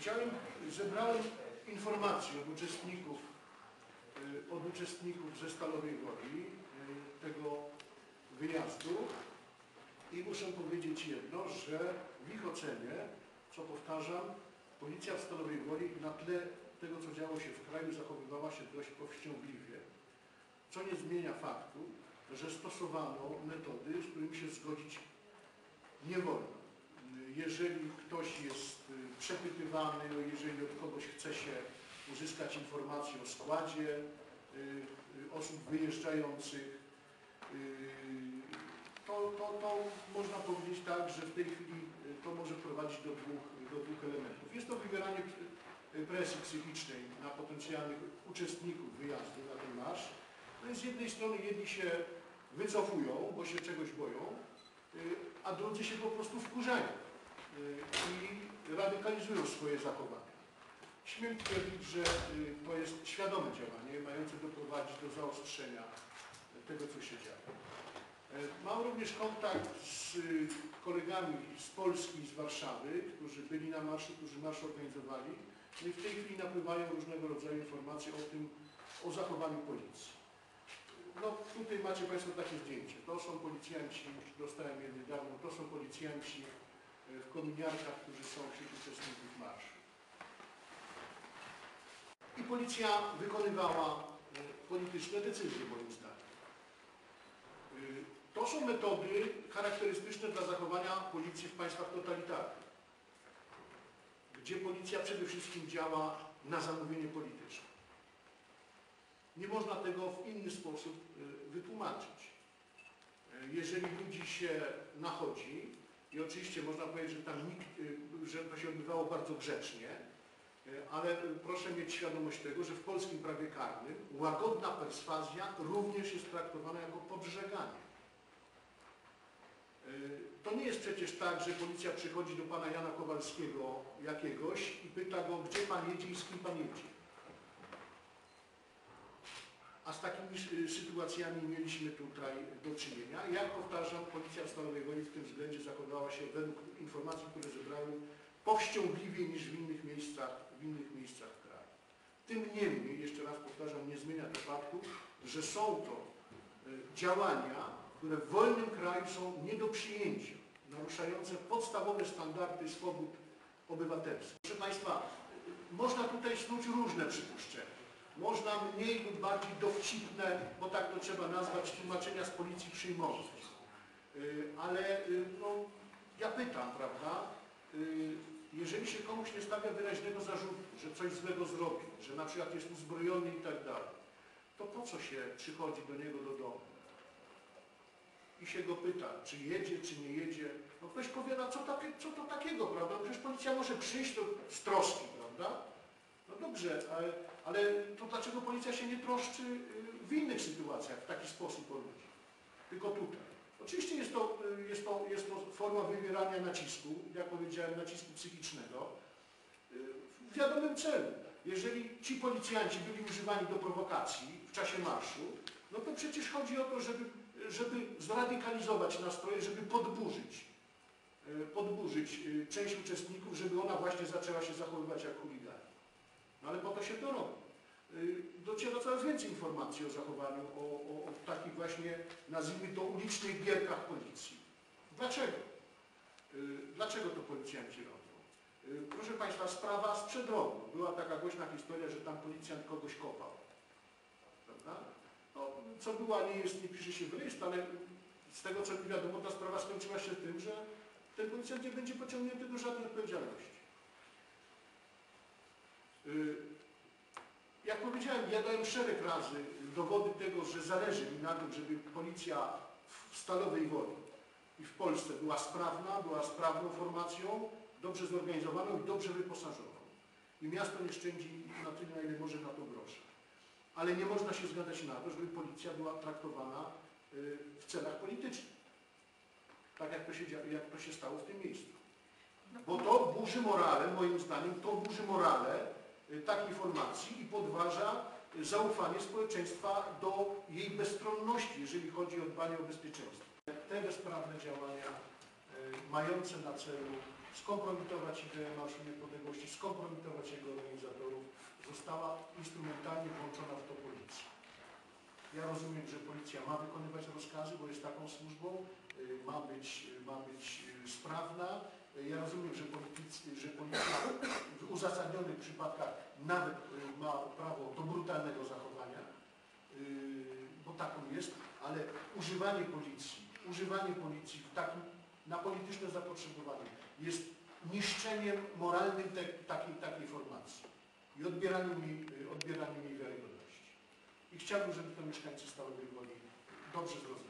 Chciałem, zebrałem informacje od uczestników, y, od uczestników ze Stalowej Woli y, tego wyjazdu i muszę powiedzieć jedno, że w ich ocenie, co powtarzam, policja w Stalowej Woli na tle tego, co działo się w kraju, zachowywała się dość powściągliwie, co nie zmienia faktu, że stosowano metody, z którymi się zgodzić nie wolno. Jeżeli ktoś jest y, przepytywany, jeżeli od kogoś chce się uzyskać informacje o składzie y, y, osób wyjeżdżających, to, to, to można powiedzieć tak, że w tej chwili to może prowadzić do dwóch, do dwóch elementów. Jest to wywieranie presji psychicznej na potencjalnych uczestników wyjazdu na ten marsz. No i z jednej strony jedni się wycofują, bo się czegoś boją, a drudzy się po prostu wkurzają i radykalizują swoje zachowania. Śmiem twierdzić, że to jest świadome działanie, mające doprowadzić do zaostrzenia tego, co się dzieje. Mam również kontakt z kolegami z Polski z Warszawy, którzy byli na marszu, którzy marsz organizowali. No i w tej chwili napływają różnego rodzaju informacje o tym, o zachowaniu policji. No tutaj macie Państwo takie zdjęcie. To są policjanci, dostałem je niedawno, to są policjanci w kominiarkach, którzy są wśród uczestników marszu. I policja wykonywała polityczne decyzje, moim zdaniem. To są metody charakterystyczne dla zachowania policji w państwach totalitarnych, gdzie policja przede wszystkim działa na zamówienie polityczne. Nie można tego w inny sposób wytłumaczyć. Jeżeli ludzi się nachodzi, i oczywiście można powiedzieć, że tam nikt, że to się odbywało bardzo grzecznie, ale proszę mieć świadomość tego, że w polskim prawie karnym łagodna perswazja również jest traktowana jako podżeganie. To nie jest przecież tak, że policja przychodzi do pana Jana Kowalskiego jakiegoś i pyta go, gdzie pan jedzie i z kim pan jedzie. A z takimi sytuacjami mieliśmy tutaj do czynienia. Jak powtarzam, policja w Stalowej Woli w tym względzie zachowała się według informacji, które zebrałem, powściągliwiej niż w innych miejscach, w innych miejscach kraju. Tym niemniej, jeszcze raz powtarzam, nie zmienia to faktu, że są to działania, które w wolnym kraju są nie do przyjęcia, naruszające podstawowe standardy swobód obywatelskich. Proszę Państwa, można tutaj snuć różne przypuszczenia. Można mniej lub bardziej dowcipne, bo tak to trzeba nazwać, tłumaczenia z policji przyjmować. Ale no, ja pytam, prawda, jeżeli się komuś nie stawia wyraźnego zarzutu, że coś złego zrobił, że na przykład jest uzbrojony i tak dalej, to po co się przychodzi do niego do domu? I się go pyta, czy jedzie, czy nie jedzie. No ktoś powie, no co, takie, co to takiego, prawda? Przecież policja może przyjść do, z troski, prawda? No dobrze, ale, ale to dlaczego policja się nie troszczy w innych sytuacjach w taki sposób o ludzi? Tylko tutaj. Oczywiście jest to, jest, to, jest to forma wywierania nacisku, jak powiedziałem, nacisku psychicznego, w wiadomym celu. Jeżeli ci policjanci byli używani do prowokacji w czasie marszu, no to przecież chodzi o to, żeby, żeby zradykalizować nastroje, żeby podburzyć, podburzyć część uczestników, żeby ona właśnie zaczęła się zachowywać jak chuligani. No ale po to się to robi. Dociera coraz więcej informacji o zachowaniu, o, o, o takich właśnie, nazwijmy to, ulicznych gierkach policji. Dlaczego? Dlaczego to policjanci robią? Proszę Państwa, sprawa sprzed roku. Była taka głośna historia, że tam policjant kogoś kopał. Prawda? No, co była, nie jest, nie pisze się w ale z tego co mi wiadomo, ta sprawa skończyła się tym, że ten policjant nie będzie pociągnięty do żadnej odpowiedzialności. Jak powiedziałem, ja dałem szereg razy dowody tego, że zależy mi na tym, żeby policja w Stalowej Woli i w Polsce była sprawna, była sprawną formacją, dobrze zorganizowaną i dobrze wyposażoną. I miasto nie szczędzi na tyle, na ile może na to groszy. Ale nie można się zgadzać na to, żeby policja była traktowana w celach politycznych. Tak jak to się, jak to się stało w tym miejscu. Bo to burzy morale, moim zdaniem, to burzy morale takiej formacji i podważa zaufanie społeczeństwa do jej bezstronności, jeżeli chodzi o dbanie o bezpieczeństwo. Te bezprawne działania mające na celu skompromitować ideę Marszu Niepodległości, skompromitować jego organizatorów, została instrumentalnie włączona w to policja. Ja rozumiem, że policja ma wykonywać rozkazy, bo jest taką służbą, y, ma być, y, ma być y, sprawna. Ja rozumiem, że, politycy, że policja w uzasadnionych przypadkach nawet y, ma prawo do brutalnego zachowania, y, bo taką jest, ale używanie policji, używanie policji w takim, na polityczne zapotrzebowanie jest niszczeniem moralnym te, takiej, takiej formacji i odbieraniem jej, y, odbieraniem jej wiarygodności. I chciałbym, żeby to mieszkańcy Stalowej Woli dobrze zrozumieli.